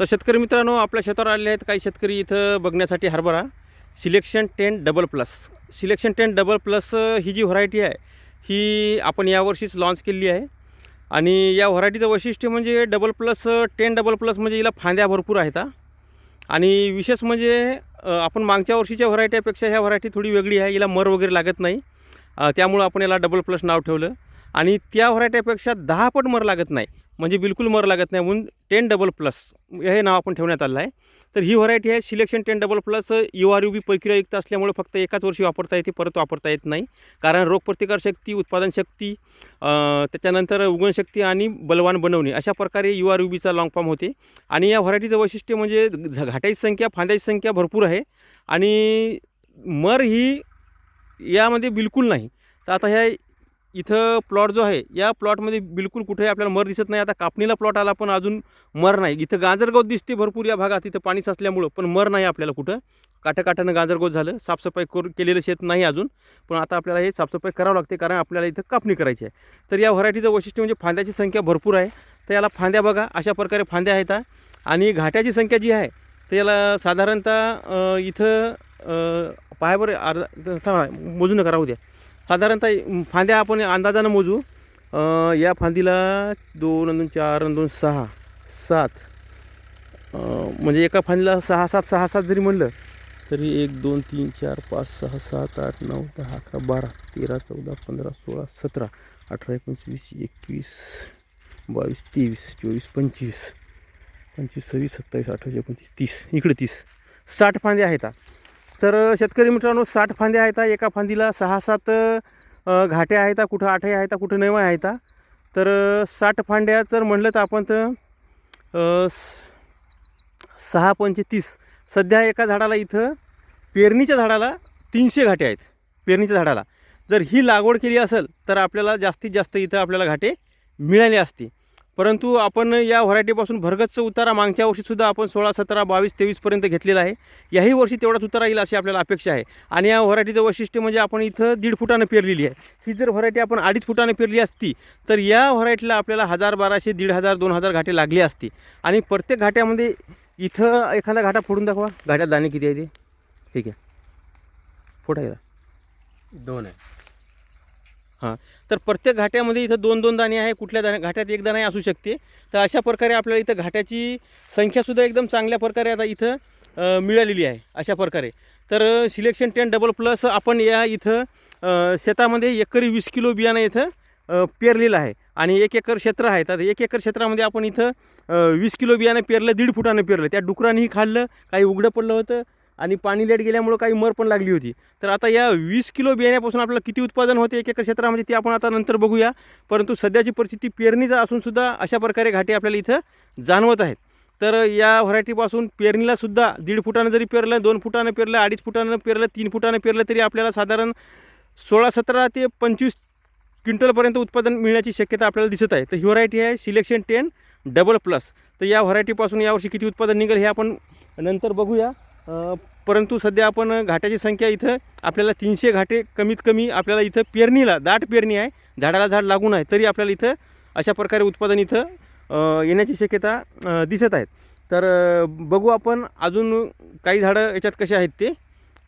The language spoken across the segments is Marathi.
तर शेतकरी मित्रांनो आपल्या शेतावर आलेले आहेत काही शेतकरी इथं बघण्यासाठी हरभरा. Selection ten double plus. Selection ten double plus ही जी व्हरायटी आहे ही आपण यावर्षीच लॉन्च केलेली आहे. आणि या व्हरायटीचं वैशिष्ट्य म्हणजे double plus ten double plus म्हणजे हिला फांद्या भरपूर आहेत आणि विशेष म्हणजे आपण मागच्या वर्षीच्या व्हरायटीपेक्षा ह्या व्हरायटी थोडी वेगळी आहे हिला मर वगैरे लागत नाही. त्यामुळं आपण याला डबल प्लस नाव ठेवलं. आणि त्या व्हरायटीपेक्षा दहा पट मर लागत नाही. म्हणजे बिलकुल मर लागत नाही म्हणून टेन डबल प्लस हे नाव आपण ठेवण्यात आलं आहे. तर ही व्हरायटी आहे. Selection ten double plus U R U B प्रक्रियायुक्त असल्यामुळे फक्त एकाच वर्षी वापरता येते परत वापरता येत नाही. कारण रोगप्रतिकारशक्ती उत्पादन शक्ती त्याच्यानंतर उगणशक्ती आणि बलवान बनवणे अशा प्रकारे यू आर यू बीचा लॉंग फॉर्म होते. आणि या व्हरायटीचं वैशिष्ट्य म्हणजे झ- घाटाची संख्या फांद्याची संख्या भरपूर आहे. आणि मर ही यामध्ये बिलकुल नाही. तर आता ह्या इथं प्लॉट जो आहे या प्लॉटमध्ये बिलकुल कुठे आपल्याला मर दिसत नाही. आता कापणीला प्लॉट आला पण अजून मर नाही. इथं गाजरगोत दिसते भरपूर या भागात. इथं पाणी साचल्यामुळं पण मर नाही आपल्याला कुठं. काठाकाठानं गाजरगोत झालं. साफसफाई करू केलेलं शेत नाही अजून. पण आता आपल्याला हे साफसफाई करावं लागते कारण आपल्याला इथं कापणी करायची आहे. तर या व्हरायटीचं वैशिष्ट्य म्हणजे फांद्याची संख्या भरपूर आहे. तर याला फांद्या बघा अशा प्रकारे फांद्या आहेत आणि घाट्याची संख्या जी आहे तर याला साधारणतः इथं अ, बरं अर्धा मोजून करा उद्या द्या. साधारणतः फांद्या आपण अंदाजानं मोजू. या फांदीला दोन दोन चार दोन सहा सात. म्हणजे एका फांदीला सहा सात सहा सात जरी म्हणलं तरी एक दोन तीन चार पाच सहा सात आठ नऊ दहा अकरा बारा तेरा चौदा पंधरा सोळा सतरा अठरा एकोणीस वीस एकवीस बावीस तेवीस चोवीस पंचवीस पंचवीस सव्वीस सत्तावीस अठ्ठावीस एकोणतीस तीस. इकडे तीस. साठ फांद्या आहेत तर शेतकरी मित्रांनो साठ फांद्या आहेत एका फांदीला सहा सात घाटे घाट्या आहेत कुठं आठही आहेत कुठं नवा आहेत. तर साठ फांद्या जर म्हणलं तर आपण तर सहा पंचे तीस. सध्या एका झाडाला इथं पेरणीच्या झाडाला तीनशे घाटे आहेत पेरणीच्या झाडाला. जर ही लागवड केली असेल तर आपल्याला जास्तीत जास्त इथं आपल्याला घाटे मिळाले असते परंतु आपण या व्हरायटीपासून भरगच्च उतारा मागच्या वर्षीसुद्धा आपण सोळा सतरा बावीस तेवीसपर्यंत घेतलेला आहे. याही वर्षी तेवढाच उतारा येईल अशी आपल्याला अपेक्षा आहे. आणि या व्हरायटीचं वैशिष्ट्य म्हणजे आपण इथं दीड फुटानं पेरलेली आहे. ही जर व्हरायटी आपण अडीच फुटानं पेरली असती तर या व्हरायटीला आपल्याला हजार बाराशे दीड हजार दोन हजार घाटे लागली असती. आणि प्रत्येक घाट्यामध्ये इथं एखादा घाटा फोडून दाखवा. घाट्यात दाणे किती आहे ते? ठीक आहे. फोटा दोन आहे. हां. तर प्रत्येक घाट्यामध्ये इथं दोन दोन दाणे आहे कुठल्या दाणे घाट्यात एक दाणे असू शकते. तर अशा प्रकारे आपल्याला इथं घाट्याची संख्यासुद्धा एकदम चांगल्या प्रकारे आता इथं मिळालेली आहे अशा प्रकारे. तर सिलेक्शन टेन डबल प्लस आपण या इथं शेतामध्ये एकरी वीस किलो बियाणं इथं पेरलेलं आहे. आणि एक एकर क्षेत्र आहे. तर एक एकर क्षेत्रामध्ये आपण इथं वीस किलो बियाणं पेरलं दीड फुटानं पेरलं. त्या डुकरांनीही खाल्लं काही उघडं पडलं होतं आणि पाणी लेट गेल्यामुळं काही मर पण लागली होती. तर आता या वीस किलो बियाण्यापासून आपल्याला किती उत्पादन होते एक क्षेत्रामध्ये ते आपण आता नंतर बघूया. परंतु सध्याची परिस्थिती पेरणीचा असूनसुद्धा अशा प्रकारे घाटे आपल्याला इथं जाणवत आहेत. तर या व्हरायटीपासून पेरणीलासुद्धा दीड फुटानं जरी पेरलं दोन फुटानं पेरलं अडीच फुटानं पेरलं तीन फुटानं पेरलं तरी आपल्याला साधारण सोळा सतरा ते पंचवीस क्विंटलपर्यंत उत्पादन मिळण्याची शक्यता आपल्याला दिसत आहे. तर ही व्हरायटी आहे सिलेक्शन टेन डबल प्लस. तर या व्हरायटीपासून यावर्षी किती उत्पादन निघेल हे आपण नंतर बघूया. परंतु सध्या आपण घाट्याची संख्या इथं आपल्याला तीनशे घाटे कमीत कमी आपल्याला इथं पेरणीला दाट पेरणी आहे. झाडाला झाड लागून आहे तरी आपल्याला इथं अशा प्रकारे उत्पादन इथं येण्याची शक्यता दिसत आहेत. तर बघू आपण अजून काही झाडं याच्यात कसे आहेत ते.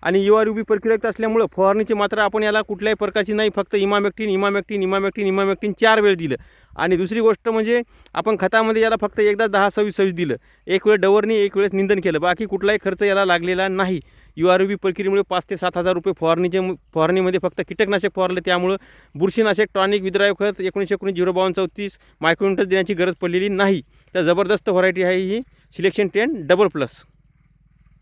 आणि यू आर यू बी असल्यामुळं फवारणीची मात्रा आपण याला कुठल्याही प्रकारची नाही. फक्त इमामॅक्टिन इमामॅक्टिन इमामॅक्टिन इमामॅक्टीन चार वेळ दिलं. आणि दुसरी गोष्ट म्हणजे आपण खतामध्ये याला फक्त एकदा दहा सव्वीस सव्वीस दिलं. एक वेळ डवरणी एक वेळेस निंदन केलं. बाकी कुठलाही खर्च याला लागलेला नाही. यू आर बी प्रक्रियेमुळे पाच ते सात हजार रुपये फवारणीचे फवारणीमध्ये फक्त कीटकनाशक फवारले. त्यामुळं बुरशीनाशक टॉनिक विद्रायक खत एकोणीसशे एकोणीस झिरो बावन्न चौतीस मायक्रोन्टस देण्याची गरज पडलेली नाही. तर जबरदस्त व्हरायटी आहे ही. Selection ten double plus.